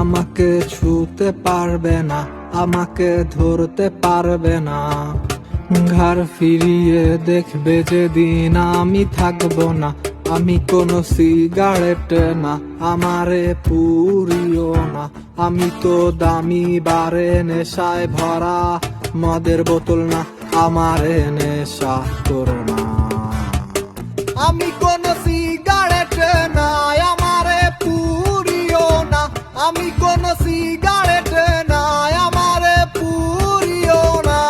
আমাকে ছুতে পারবে না, আমাকে ধরতে পারবে না। ঘর ফিরিয়ে দেখবে যেদিন আমি থাকব না, আমি কোনো সিগারেট না, আমারে পুরিও না। আমি তো দামি বারে নেশায় ভরা, মদের বোতল না, আমারে নেশা করো না। পুরিও না।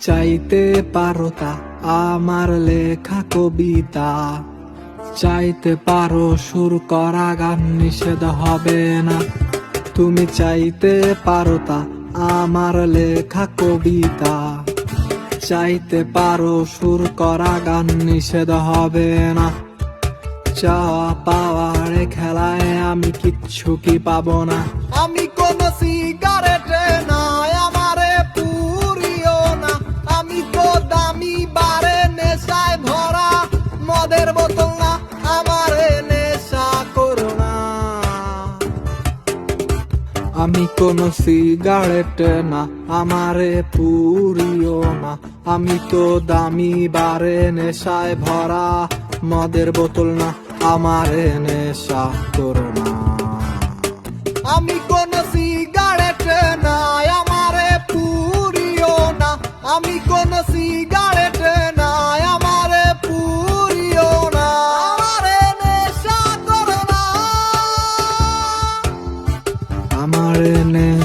চাইতে পারতা আমার লেখা কবিতা। চাইতে পারো সুর করা গান নিষেধ হবে না। তুমি চাইতে পারো তা, আমার লেখা কবিতা। চাইতে পারো সুর করা গান নিষেধ হবে না। চাওয়া পাওয়ার খেলায় আমি কিচ্ছু কি পাবো না। আমি কোন আমি কোনো সিগারেট না, আমারে পুরিও না। আমি তো দামি বারে নেশায় ভরা, মদের বোতল না, আমারে নেশা করো না।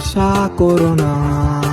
নেশা করো না।